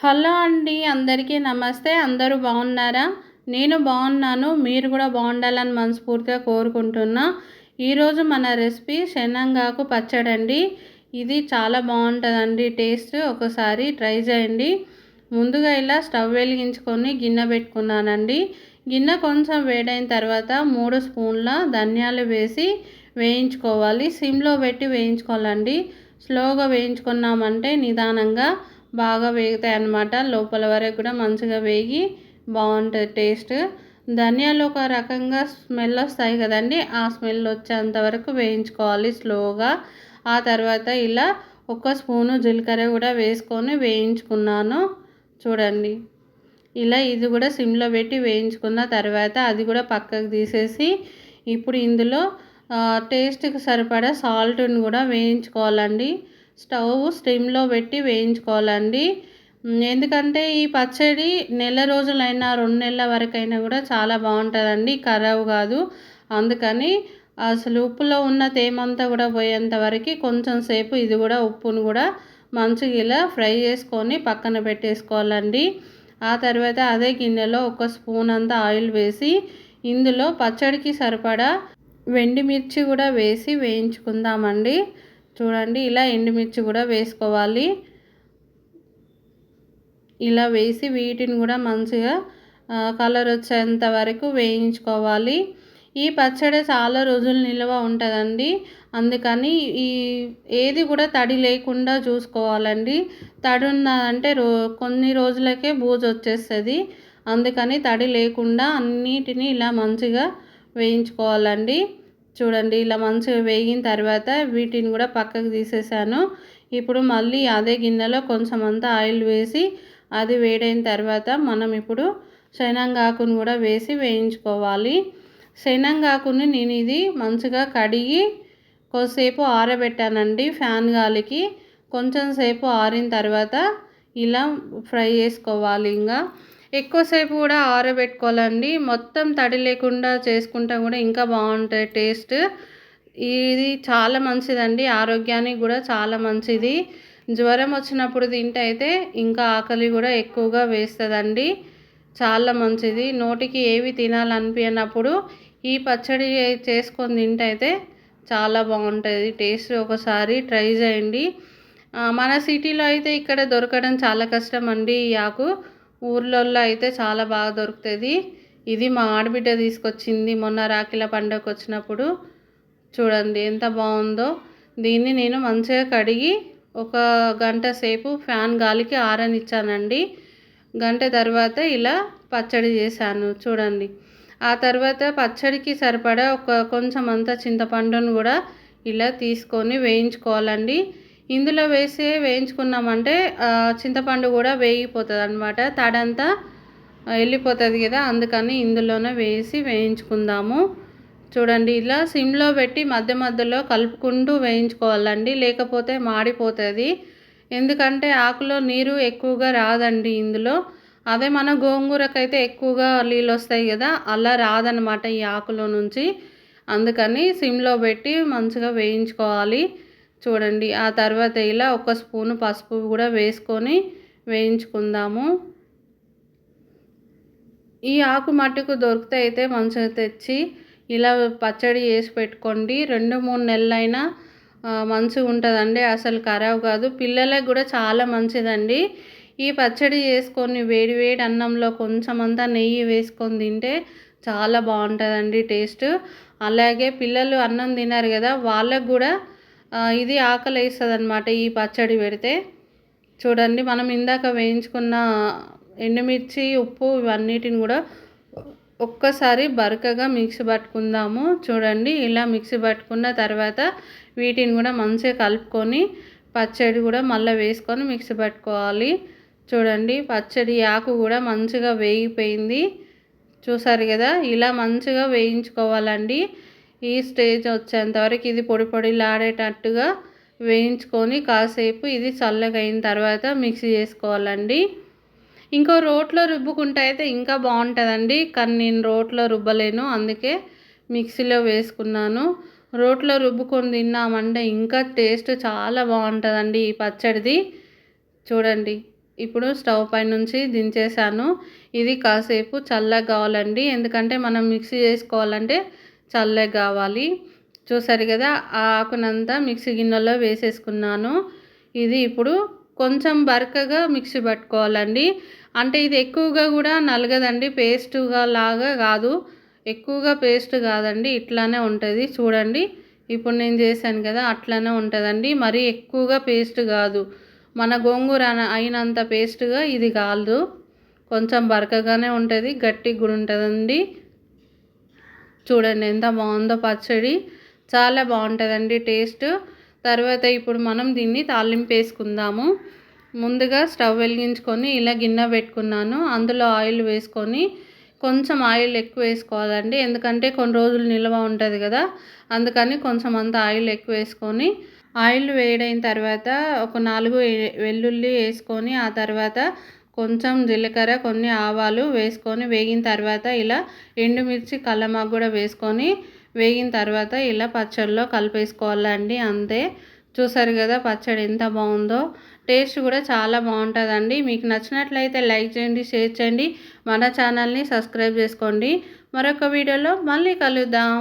Hello అండి అందరికీ నమస్తే. అందరూ బాగున్నారా? నేను బాగున్నాను. మీరు కూడా బాగుండాలని మనస్ఫూర్తిగా కోరుకుంటున్నా. ఈరోజు మన రెసిపీ శనంగాకు పచ్చడి అండి ఇది చాలా బాగుంటుందండి టేస్ట్ ఒకసారి ట్రై చేయండి. ముందుగా ఇలా స్టవ్ వెలిగించుకొని గిన్నె పెట్టుకున్నానండి. గిన్నె కొంచెం వేడైన తర్వాత మూడు స్పూన్ల ధనియాలు వేసి వేయించుకోవాలి. సిమ్లో పెట్టి వేయించుకోవాలండి. స్లోగా వేయించుకున్నామంటే నిదానంగా బాగా వేగుతాయి అన్నమాట. లోపల వరకు కూడా మంచిగా వేగి బాగుంటుంది టేస్ట్. ధనియాలు ఒక రకంగా స్మెల్ వస్తాయి కదండి ఆ స్మెల్ వచ్చేంత వరకు వేయించుకోవాలి స్లోగా. ఆ తర్వాత ఇలా ఒక స్పూను జీలకర్ర కూడా వేసుకొని వేయించుకున్నాను. చూడండి. ఇలా ఇది కూడా సిమ్లో పెట్టి వేయించుకున్న తర్వాత అది కూడా పక్కకు తీసేసి ఇప్పుడు ఇందులో టేస్ట్కి సరిపడా సాల్ట్ని కూడా వేయించుకోవాలండి. స్టవ్ స్టిమ్లో పెట్టి వేయించుకోవాలండి. ఎందుకంటే ఈ పచ్చడి నెల రోజులైనా రెండు నెలల వరకైనా కూడా చాలా బాగుంటుందండి. ఖరాబ్ కాదు. అందుకని అసలు ఉప్పులో ఉన్న తేమంతా కూడా పోయేంత వరకు కొంచెం సేపు ఇది కూడా ఉప్పును కూడా మంచిగా ఇలా ఫ్రై చేసుకొని పక్కన పెట్టేసుకోవాలండి. ఆ తర్వాత అదే గిన్నెలో ఒక స్పూన్ అంతా ఆయిల్ వేసి ఇందులో పచ్చడికి సరిపడా వెండి మిర్చి కూడా వేసి వేయించుకుందామండి. చూడండి ఇలా ఎండుమిర్చి కూడా వేసుకోవాలి. ఇలా వేసి వీటిని కూడా మంచిగా కలర్ వచ్చేంత వరకు వేయించుకోవాలి. ఈ పచ్చడి చాలా రోజులు నిల్వ ఉంటుందండి. అందుకని ఈ ఏది కూడా తడి లేకుండా చూసుకోవాలండి. తడి ఉన్నదంటే రో కొన్ని రోజులకే బూజు వచ్చేస్తుంది. అందుకని తడి లేకుండా అన్నిటినీ ఇలా మంచిగా వేయించుకోవాలండి. చూడండి ఇలా మంచిగా వేగిన తర్వాత వీటిని కూడా పక్కకు తీసేసాను. ఇప్పుడు మళ్ళీ అదే గిన్నెలో కొంచెం అంతా ఆయిల్ వేసి అది వేడైన తర్వాత మనం ఇప్పుడు శనగాకును కూడా వేసి వేయించుకోవాలి. శనగాకుని నేను ఇది మంచిగా కడిగి కొద్దిసేపు ఆరబెట్టానండి ఫ్యాన్ గాలికి. కొంచెం సేపు ఆరిన తర్వాత ఇలా ఫ్రై చేసుకోవాలి ఇంకా. ఎక్కువసేపు కూడా ఆరబెట్టుకోవాలండి. మొత్తం తడి లేకుండా చేసుకుంటే కూడా ఇంకా బాగుంటుంది టేస్ట్. ఇది చాలా మంచిదండి. ఆరోగ్యానికి కూడా చాలా మంచిది. జ్వరం వచ్చినప్పుడు తింటే అయితే ఇంకా ఆకలి కూడా ఎక్కువగా వేస్తుందండి. చాలా మంచిది. నోటికి ఏవి తినాలనిపించినప్పుడు ఈ పచ్చడి చేసుకొని తింటే అయితే చాలా బాగుంటుంది. టేస్ట్ ఒకసారి ట్రై చేయండి. మన సిటీలో అయితే ఇక్కడ దొరకడం చాలా కష్టం అండి ఈ ఆకు. ఊర్లలో అయితే చాలా బాగా దొరుకుతుంది. ఇది మా ఆడబిడ్డ తీసుకొచ్చింది మొన్న రాఖీల పండుగకు వచ్చినప్పుడు చూడండి ఎంత బాగుందో. దీన్ని నేను మంచిగా కడిగి ఒక గంట సేపు ఫ్యాన్ గాలికి ఆరనిచ్చానండి. గంట తర్వాత ఇలా పచ్చడి చేశాను చూడండి. ఆ తర్వాత పచ్చడికి సరిపడా ఒక కొంచెం అంత చింతపండును కూడా ఇలా తీసుకొని వేయించుకోవాలండి. ఇందులో వేసి వేయించుకున్నామంటే చింతపండు కూడా వేగిపోతుంది అనమాట తడంతా వెళ్ళిపోతుంది కదా అందుకని ఇందులోనే వేసి వేయించుకుందాము. చూడండి ఇలా సిమ్లో పెట్టి మధ్య మధ్యలో కలుపుకుంటూ వేయించుకోవాలండి. లేకపోతే మాడిపోతుంది. ఎందుకంటే ఆకులో నీరు ఎక్కువగా రాదండి ఇందులో. అదే మన గోంగూరకైతే ఎక్కువగా నీళ్ళు వస్తాయి కదా అలా రాదనమాట ఈ ఆకులో నుంచి. అందుకని సిమ్లో పెట్టి మంచిగా వేయించుకోవాలి. చూడండి. ఆ తర్వాత ఇలా ఒక స్పూను పసుపు కూడా వేసుకొని వేయించుకుందాము. ఈ ఆకు మట్టుకు దొరికితే అయితే మంచిగా తెచ్చి ఇలా పచ్చడి చేసి పెట్టుకోండి. రెండు మూడు నెలలైనా మంచిగా ఉంటుందండి. అసలు ఖరాబ్ కాదు. పిల్లలకు కూడా చాలా మంచిదండి. ఈ పచ్చడి చేసుకొని వేడి వేడి అన్నంలో కొంచెం అంతా నెయ్యి వేసుకొని తింటే చాలా బాగుంటుందండి టేస్ట్. అలాగే పిల్లలు అన్నం తిన్నారు కదా వాళ్ళకు కూడా ఇది ఆకలి వేస్తుంది అనమాట ఈ పచ్చడి పెడితే. చూడండి మనం ఇందాక వేయించుకున్న ఎండుమిర్చి ఉప్పు ఇవన్నిటిని కూడా ఒక్కసారి బరకగా మిక్సీ పట్టుకుందాము. చూడండి ఇలా మిక్సీ పట్టుకున్న తర్వాత వీటిని కూడా మంచిగా కలుపుకొని పచ్చడి కూడా మళ్ళీ వేసుకొని మిక్సీ పట్టుకోవాలి. చూడండి పచ్చడి ఆకు కూడా మంచిగా వేగిపోయింది. చూసారు కదా ఇలా మంచిగా వేయించుకోవాలండి. ఈ స్టేజ్ వచ్చేంతవరకు ఇది పొడి పొడిలాడేటట్టుగా వేయించుకొని కాసేపు ఇది చల్లగా అయిన తర్వాత మిక్సీ చేసుకోవాలండి. ఇంకో రోట్లో రుబ్బుకుంటే అయితే ఇంకా బాగుంటుందండి. కానీ నేను రోట్లో రుబ్బలేను అందుకే మిక్సీలో వేసుకున్నాను. రోట్లో రుబ్బుకొని తిన్నామంటే ఇంకా టేస్ట్ చాలా బాగుంటుందండి ఈ పచ్చడిది. చూడండి ఇప్పుడు స్టవ్ పై నుంచి దించేసాను ఇది కాసేపు చల్లగా కావాలండి. ఎందుకంటే మనం మిక్సీ చేసుకోవాలంటే చల్లగా కావాలి. చూసారు కదా ఆ ఆకునంతా మిక్సీ గిన్నెలో వేసేసుకున్నాను. ఇది ఇప్పుడు కొంచెం బరకగా మిక్సీ పట్టుకోవాలండి. అంటే ఇది ఎక్కువగా కూడా నలగదండి పేస్టుగా లాగా కాదు. ఎక్కువగా పేస్ట్ కాదండి ఇట్లానే ఉంటుంది. చూడండి ఇప్పుడు నేను చేశాను కదా అట్లనే ఉంటుందండి. మరీ ఎక్కువగా పేస్ట్ కాదు. మన గోంగూర అయినంత పేస్ట్గా ఇది కాదు. కొంచెం బరకగానే ఉంటుంది గట్టిగా కూడా ఉంటుందండి. చూడండి ఎంత బాగుందో పచ్చడి. చాలా బాగుంటుందండి టేస్ట్. తర్వాత ఇప్పుడు మనం దీన్ని తాలింపు వేసుకుందాము. ముందుగా స్టవ్ వెలిగించుకొని ఇలా గిన్నె పెట్టుకున్నాను. అందులో ఆయిల్ వేసుకొని కొంచెం ఆయిల్ ఎక్కువ వేసుకోవాలండి. ఎందుకంటే కొన్ని రోజులు నిల్వ ఉంటుంది కదా. అందుకని కొంచెం అంత ఆయిల్ ఎక్కువ వేసుకొని ఆయిల్ వేడైన తర్వాత ఒక నాలుగు వెల్లుల్లి వేసుకొని ఆ తర్వాత కొంచెం జీలకర్ర కొన్ని ఆవాలు వేసుకొని వేగిన తర్వాత ఇలా ఎండుమిర్చి కల్లమాకు కూడా వేసుకొని వేగిన తర్వాత ఇలా పచ్చడిలో కలిపేసుకోవాలండి. అంతే. చూసారు కదా పచ్చడి ఎంత బాగుందో. టేస్ట్ కూడా చాలా బాగుంటుందండి. మీకు నచ్చినట్లయితే లైక్ చేయండి షేర్ చేయండి. మన ఛానల్ని సబ్స్క్రైబ్ చేసుకోండి. మరొక వీడియోలో మళ్ళీ కలుద్దాం.